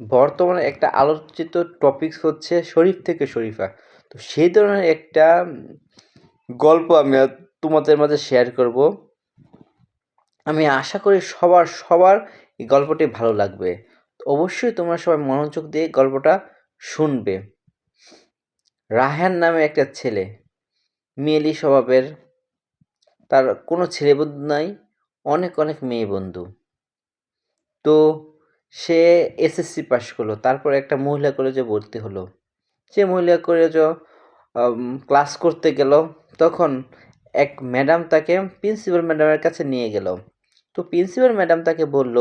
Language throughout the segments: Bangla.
বর্তমানে একটা আলোচিত টপিকস হচ্ছে শরীফ থেকে শরীফা। তো সেই ধরনের একটা গল্প আমি তোমাদের মাঝে শেয়ার করব। আমি আশা করি সবার সবার এই গল্পটি ভালো লাগবে। অবশ্যই তোমরা সবাই মনোযোগ দিয়ে গল্পটা শুনবে। রাহান নামে একটা ছেলে, মেয়েলি স্বভাবের। তার কোনো ছেলে বন্ধু নাই, অনেক অনেক মেয়ে বন্ধু। তো সে এসএসসি পাশ করল। তারপর একটা মহিলা কলেজে ভর্তি হলো। সে মহিলা কলেজে ক্লাস করতে গেল। তখন এক ম্যাডাম তাকে প্রিন্সিপাল ম্যাডামের কাছে নিয়ে গেল। তো প্রিন্সিপাল ম্যাডাম তাকে বলল,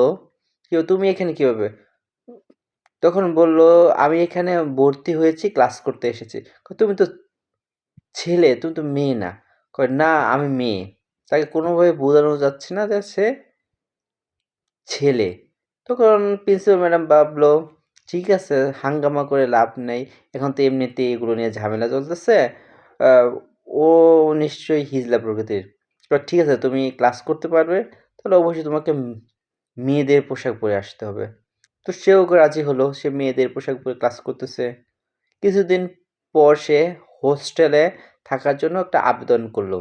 কেউ, তুমি এখানে কীভাবে? তখন বলল, আমি এখানে ভর্তি হয়েছি ক্লাস করতে এসেছি। তুমি তো ছেলে, তুমি তো মেয়ে না। কয়, না, আমি মেয়ে। তাকে কোনোভাবে বোঝানো যাচ্ছে না যে সে ছেলে। তখন প্রিন্সিপাল ম্যাডাম ভাবলো, ঠিক আছে, হাঙ্গামা করে লাভ নেই। এখন তো এমনিতেই এগুলো নিয়ে ঝামেলা চলতেছে। ও নিশ্চয়ই হিজলা প্রকৃতির। ঠিক আছে, তুমি ক্লাস করতে পারবে। তাহলে অবশ্যই তোমাকে মেয়েদের পোশাক পরে আসতে হবে। তো সেও রাজি হলো, সে মেয়েদের পোশাক পরে ক্লাস করতেছে। কিছুদিন পর সে হোস্টেলে থাকার জন্য একটা আবেদন করল।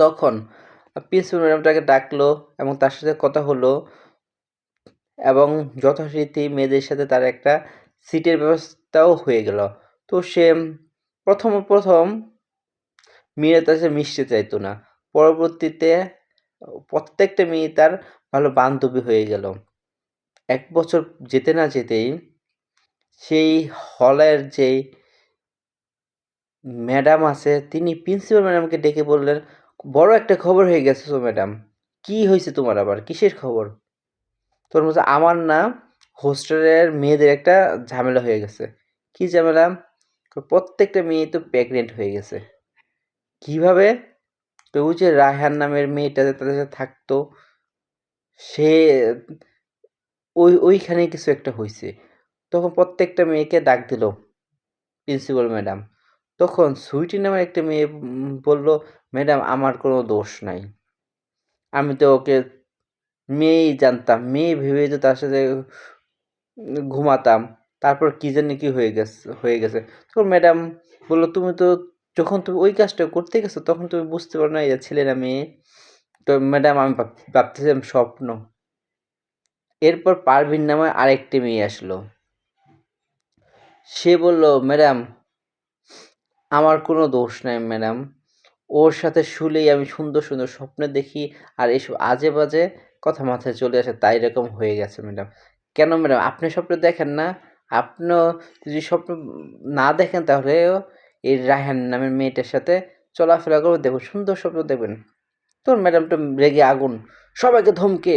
তখন প্রিন্সিপাল ম্যাডামটাকে ডাকলো এবং তার সাথে কথা হলো এবং যথারীতি মেয়েদের সাথে তার একটা সিটের ব্যবস্থাও হয়ে গেল। তো সে প্রথম প্রথম মেয়েরা তার সাথে মিশতে চাইতো না। পরবর্তীতে প্রত্যেকটা মেয়ে তার ভালো বান্ধবী হয়ে গেল। এক বছর যেতে না যেতেই সেই হলের যেই ম্যাডাম আছে, তিনি প্রিন্সিপাল ম্যাডামকে ডেকে বললেন, বড় একটা খবর হয়ে গেছে তো ম্যাডাম, কি হয়েছে তোমার আবার? কিসের খবর? তোর মধ্যে আমার না হোস্টেলের মেয়েদের একটা ঝামেলা হয়ে গেছে। কি ঝামেলা? প্রত্যেকটা মেয়ে তো প্রেগনেন্ট হয়ে গেছে। কীভাবে? তো যে রায়হান নামের মেয়েটা তাদের সাথে থাকতো, সে ওই ওইখানে কিছু একটা হয়েছে। তখন প্রত্যেকটা মেয়েকে ডাক দিল প্রিন্সিপাল ম্যাডাম তখন সুইটি নামের একটা মেয়ে বলল ম্যাডাম আমার কোনো দোষ নাই। আমি তো ওকে মেয়েই জানতাম, মেয়ে ভেবে তো তার সাথে ঘুমাতাম, তারপর কী জানি কি হয়ে গেছে হয়ে গেছে। তখন ম্যাডাম বলল, তুমি তো যখন তুমি ওই কাজটা করতে গেছো, তখন তুমি বুঝতে পারো না এই ছেলে না মেয়ে। তো ম্যাডাম আমি ভাবতেছিলাম স্বপ্ন। এরপর পারভিন নামে আরেকটি মেয়ে আসলো। সে বলল ম্যাডাম আমার কোনো দোষ নাই ম্যাডাম ওর সাথে শুলেই আমি সুন্দর সুন্দর স্বপ্ন দেখি, আর এসব আজে বাজে কথা মাথায় চলে আসে, তাই এরকম হয়ে গেছে ম্যাডাম। কেন ম্যাডাম? আপনি স্বপ্ন দেখেন না? আপনিও যদি স্বপ্ন না দেখেন তাহলে এই রায়হান নামের মেয়েটার সাথে চলাফেরা করবে, দেখুন সুন্দর স্বপ্ন দেখবেন। তোর ম্যাডাম ম্যাডামটা রেগে আগুন, সবাইকে ধমকে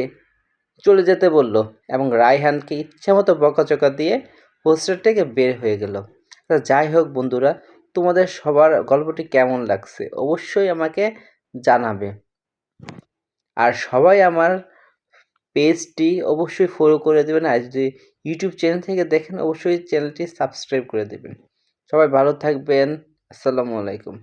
চলে যেতে বলল এবং রায়হানকে ইচ্ছে মতো বকাচকা দিয়ে হোস্টেল থেকে বের হয়ে গেল। যাই হোক বন্ধুরা, তোমাদের সবার গল্পটি কেমন লাগছে অবশ্যই আমাকে জানাবে। আর সবাই আমার পেজটি অবশ্যই ফলো করে দেবেন আর যদি ইউটিউব চ্যানেল থেকে দেখেন, অবশ্যই চ্যানেলটি সাবস্ক্রাইব করে দেবেন। সবাই ভালো থাকবেন। আসসালামু আলাইকুম।